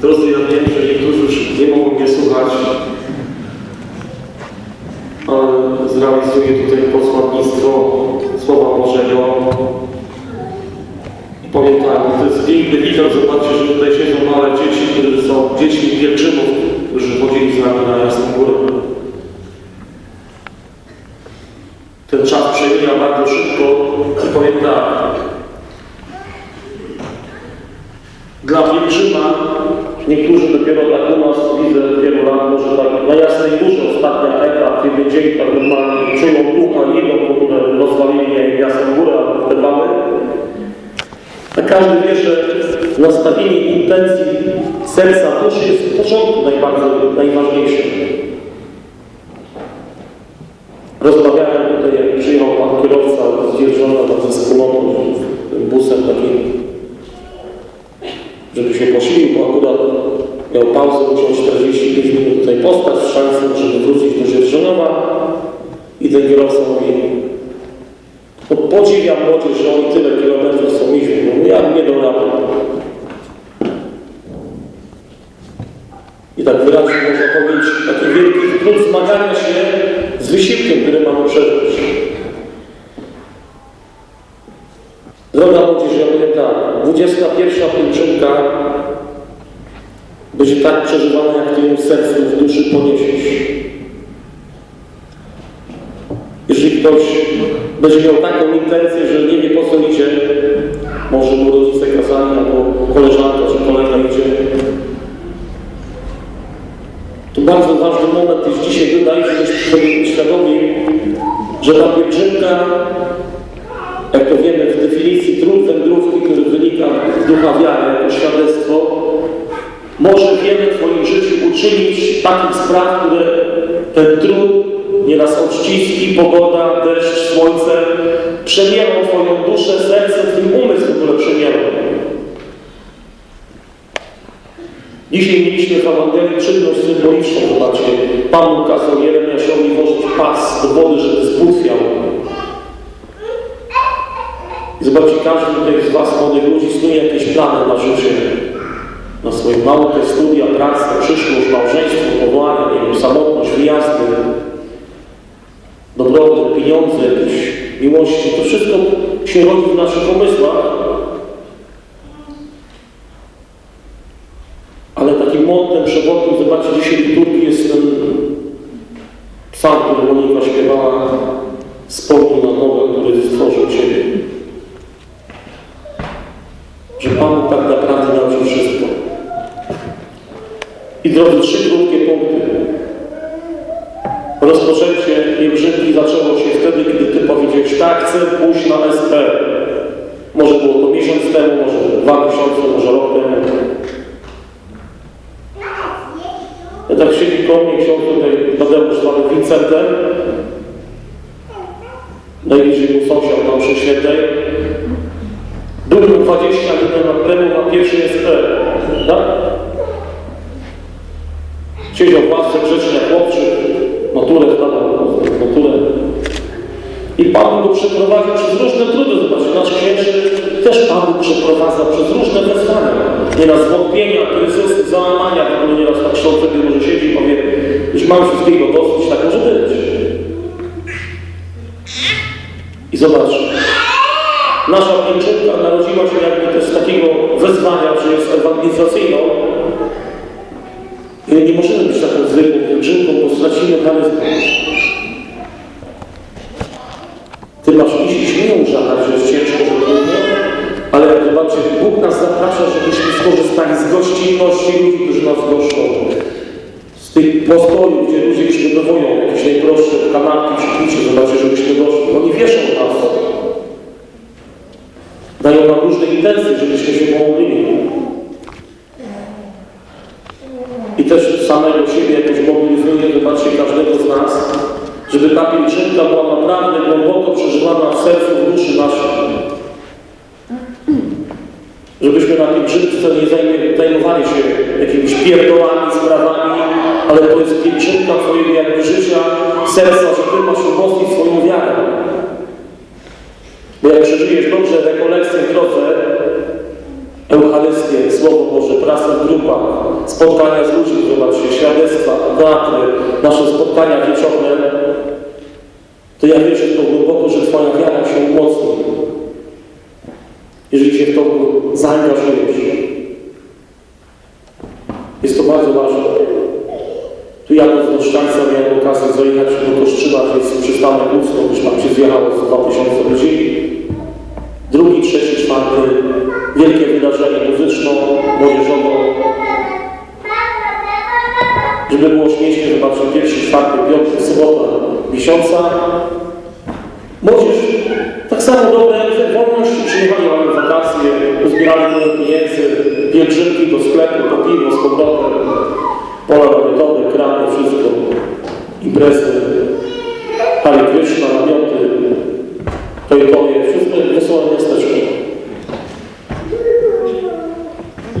Drodzy, ja wiem, że niektórzy już nie mogą mnie słuchać, ale zrealizuję tutaj posłannictwo Słowa Bożego. I powiem tak, to jest piękny widok, zobaczcie, że tutaj siedzą małe dzieci, które są dziećmi pielgrzymów, którzy chodzili z nami na Jasną Górę. Ten czas przemija bardzo szybko i powiem tak, Dla pielgrzyma, niektórzy dopiero tak u nas widzę wielu lat, może tak na Jasnej Górze ostatnia etap, jeden dzień tak normalnie czują ducha, nie idą w ogóle rozwalili nie Jasną Górę albo te mamy. A każdy wie, że nastawienie intencji serca duszy jest w początku najbardziej, najważniejsze. I ten kierowca mówi no podziwiam młodzież, że oni tyle kilometrów są mieli, no ja nie do rady. I tak wyraźnie można powiedzieć, taki wielki trud zmagania się z wysiłkiem, który mamy przeżyć. Droga młodzież, ja powiem tak, 21 pielgrzymka będzie tak przeżywana, jak w sercu, w duszy poniesiesz. Jeżeli ktoś będzie miał taką intencję, że nie wie po co idzie, może mu rodzice kazali, albo koleżanka czy kolega idzie, to bardzo ważny moment jest dzisiaj, wydaje się, żebyśmy sobie świadomi, że ta pielgrzymka jak to wiemy w definicji trud wędrówki, który wynika z ducha wiary jako świadectwo, może wiele w Twoim życiu uczynić takich spraw, które ten trud, nieraz odciski, pogoda, deszcz, słońce przemielą Twoją duszę, serce, Twój umysł ogóle przemielą. Dzisiaj mieliśmy w Ewangelii czynność symboliczną, zobaczcie. Pan kazał Jeremiaszowi włożyć pas do wody, żeby zbutwiał. I zobaczcie, każdy tutaj z Was, młodych ludzi, snuje jakieś plany na życie. Na swoją naukę, studia, pracę, przyszłość, małżeństwo, powołanie, samotność, wyjazdy, dobrobyt, pieniądze, jakieś miłości. To wszystko się rodzi w naszych pomysłach. Ale takim mottem przewodnim, zobaczcie, dzisiaj liturgii jest ten psalm, który Monika śpiewała, spokój na nogę, który stworzył Ciebie że Pan tak naprawdę Ci wszystko. I drodzy, trzy krótkie tak, chcę pójść na SP. Może było to miesiąc temu, może dwa miesiące, może rok temu. Ja tak siedzi koło mnie ksiądz tutaj, Tadeusz zwany Vincentem. Najbliżej mu sąsiad na mszy świętej. Byłem 21 lat temu na pierwszej SP, tak? Siedział w ławce grzecznie jak chłopczyk, maturę zdawał, maturę. I Pan go przeprowadził przez różne trudy, zobaczcie, nasz księży też Pan go przeprowadza przez różne wezwania. Nieraz wątpienia, kryzysy, załamania, w ogóle nieraz tak ksiądz sobie może siedzi i powie, już mam wszystkiego dosyć, tak może być. I zobacz, Nasza pielgrzymka narodziła się jakby też z takiego wezwania, że jest ewangelizacyjną. I nie możemy być taką zwykłą pielgrzymką, bo stracimy charyzmę. Żebyśmy skorzystali z gościnności ludzi, którzy nas goszczą. Z tych postojów, gdzie ludzie przygotowują jakieś najprostsze kanapki czy zobaczcie, żebyśmy doszli. Oni wieszą nas. Dają nam różne intencje, żebyśmy się pomodlili. I też samego siebie jakoś mobilizuje, zobaczcie, każdego z nas, żeby ta pielgrzymka była naprawdę głęboko przeżywana w sercu, w duszy naszej. Żebyśmy pielgrzymce nie zajmowali się jakimiś pierdolami, sprawami, ale to jest pielgrzymka Twojego jakby życia, serca, że Ty masz umocnić swoją wiarę. Bo jak przeżyjesz dobrze rekolekcję w drodze, Eucharystię, Słowo Boże, pracę w grupach, spotkania z ludźmi, zobaczcie, świadectwa, teatry, nasze spotkania wieczorne, to ja wierzę to głęboko, że Twoja wiara się umocni. Jeżeli się w to zaangażujesz. Jest to bardzo ważne. Tu jadąc do Szczańca miałem okazję zajechać do Koszczyna, to jest przystanek Łódzko, już tam się zjechało z 2000 ludzi. Drugi, trzeci, czwarty, wielkie wydarzenie muzyczno-młodzieżowo. Żeby było śmiesznie, zobaczcie, pierwszy, czwarty, piąty, sobota miesiąca. Młodzież tak samo dobre wolności przyjechali mamy wakacje, uzbierali trochę pieniędzy, pielgrzymki do sklepu, po piwo z pola namiotowe, kramy, wszystko, imprezy, Hare Krishna, namioty, to i to je, wszystko wesołe miasteczko.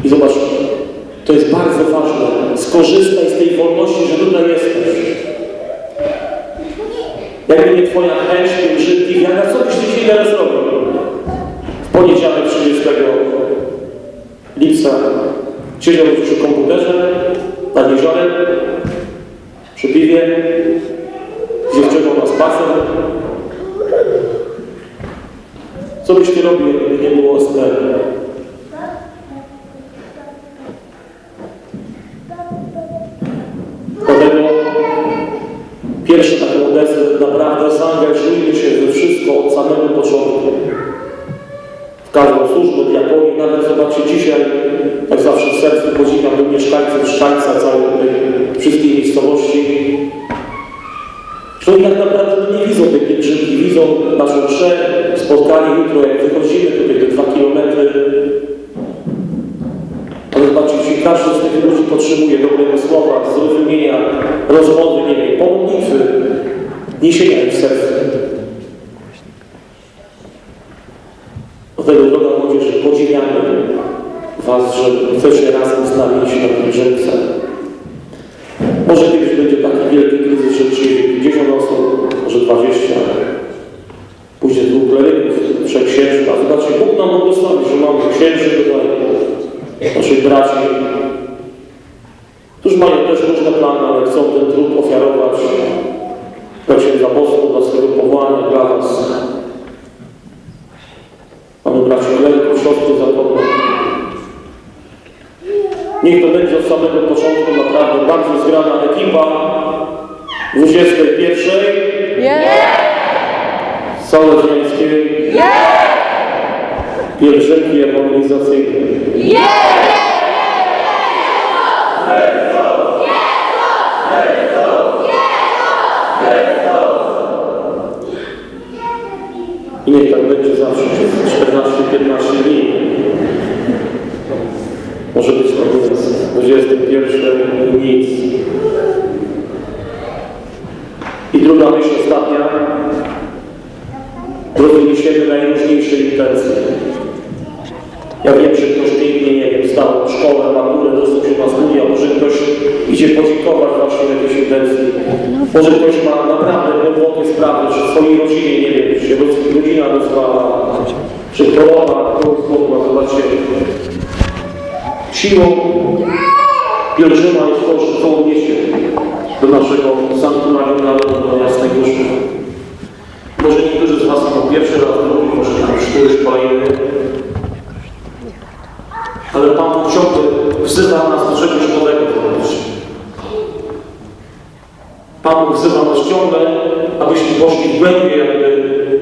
I zobacz, to jest bardzo ważne, skorzystaj z tej wolności, że tutaj jesteś. Jakby nie Twoja chęć, pielgrzymki, wiara, co byś dzisiaj teraz zrobił? W poniedziałek 30 lipca siedziałbyś przy komputerze, nad jeziorem, przy piwie, z dziewczyną na spacer. Co byś ty robił, jakby nie było OSTR? Że oni tak naprawdę nie widzą tej pielgrzymki, widzą naszą mszę, spotkanie jutro, jak wychodzimy tutaj te dwa kilometry, ale zobaczcie, każdy z tych ludzi potrzebuje dobrego słowa, zrozumienia, rozmowy, nie wiem, pomodlitwy, niesienia ich w sercu. Dlatego, droga młodzież, podziwiamy Was, że chcecie razem z nami iść na pielgrzymce. Może kiedyś 120, później dwóch kleryków, trzech księży, a zobaczcie, Bóg nam błogosławi, że mamy księży tutaj, naszych braci, którzy mają też różne plany, ale chcą ten trud ofiarować dla księdza Bosko, dla swojego powołania, dla nas. Mamy braci kleryków, siostry zakonne. Niech to będzie od samego początku naprawdę bardzo zgrana ekipa 21. Salezjańskiej pielgrzymki ewangelizacyjnej. I niech tak będzie zawsze przez 14-15 dni. Może być to koniec 21 i nic. I druga myśl ostatnia. Drodzy, najróżniejsze intencje. Ja wiem, że ktoś pięknie, nie wiem, zdał szkołę, maturę, dostał się na studia, może ktoś idzie podziękować właśnie jakiejś intencji. Może ktoś ma naprawdę głębokie sprawy, w swojej rodzinie, nie wiem, czy rodzina rozwala, czy choroba kogoś zmogła, zobaczcie. Siłą pielgrzyma jest to, że to odniesie do naszego sanktuarium narodu, do Jasnej Góry. Może niektórzy z Was są pierwszy raz, drugi, może tam któryś kolejny. Ale Pan ciągle wzywa nas do czegoś nowego. Pan Bóg wzywa nas ciągle, abyśmy poszli w głębie jakby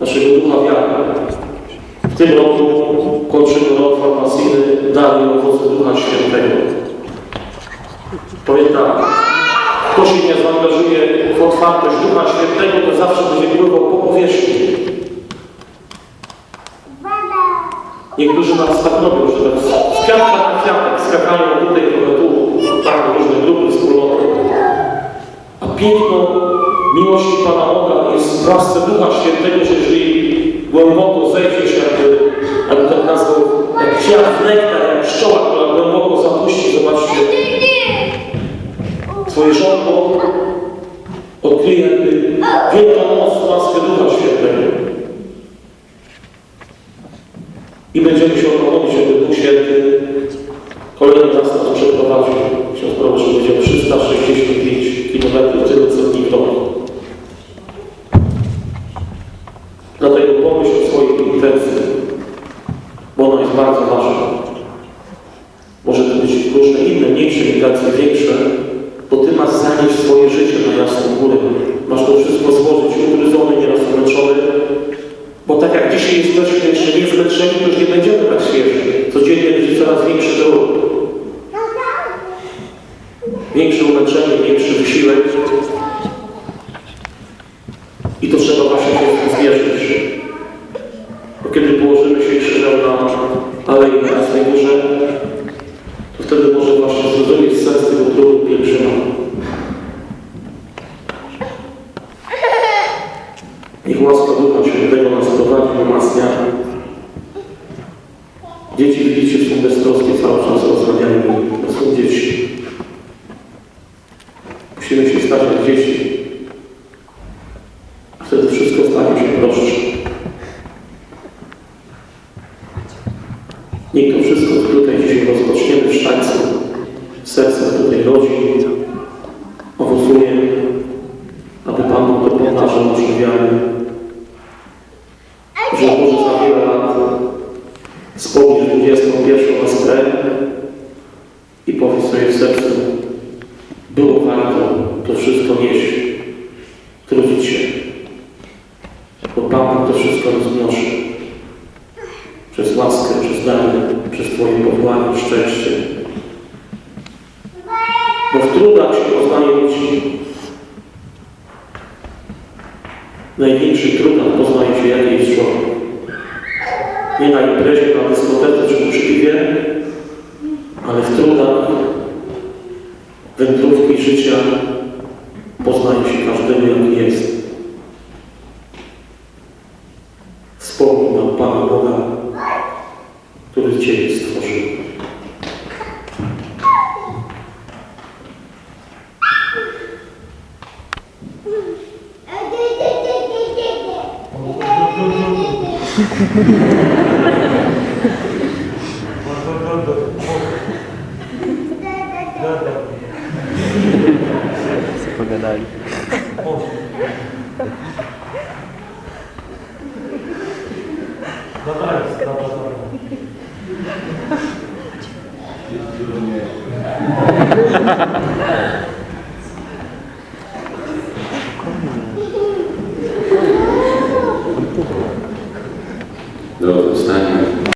naszego ducha wiary. W tym roku kończymy rok formacyjny Dary owoce Ducha Świętego. Powiem tak, kto się nie zaangażuje w otwartość Ducha Świętego, to zawsze będzie pływał po powierzchni. Niektórzy nas tak robią, że tak z kwiatka na kwiatek skakają tutaj, trochę tu, tam różne grupy, wspólnoty. A piękno miłości Pana Boga jest w łasce Ducha Świętego, że jeżeli głęboko zejdziesz, jakby, bo ona jest bardzo ważna. Może to być różne inne, mniejsze intencje, większe, bo Ty masz zanieść swoje życie na jasną górę. Masz to wszystko złożyć, ugryzony, nieraz zmęczony, bo tak jak dzisiaj jesteśmy jeszcze nie zmęczeni, to już nie będziemy tak świeży. Codziennie będzie coraz większy trud. Większe umęczenie, większy wysiłek. I to trzeba właśnie się z tym zmierzyć. Bo kiedy położymy się krzyżem na Alei na Jasnej Górze, to wtedy może właśnie zrozumieć sens tego trudu pielgrzyma. Niech łaska Ducha Świętego nas prowadzi, umacnia. Dzieci, widzicie, są beztroskie, cały czas rozmawiają. To są dzieci. Musimy się stać jak dzieci. Wtedy wszystko stanie się prostsze. Niech to wszystko tutaj dzisiaj rozpoczniemy w sztańcu. Serce tutaj rodzi, owocuje, aby Pan Bóg to pomnażał naszą wiarę. Że może za wiele lat wspomnisz 21 Asprę i powiedz sobie w sercu, było warto to wszystko nieść, trudzić się, bo Pan Bóg to wszystko rozmnoży przez łaskę, przez dary, przez Twoje powołanie, szczęście. Bo w trudach się poznaje ludzi. W największych trudach poznaje się, jaki jest człowiek. Nie na imprezie, na dyskotece czy przy piwie, ale w trudach wędrówki życia poznaje się każdego, jaki jest. Wspomnij na Pana Boga, który Ciebie stworzył. Pogadali. Drodzy, wstańmy.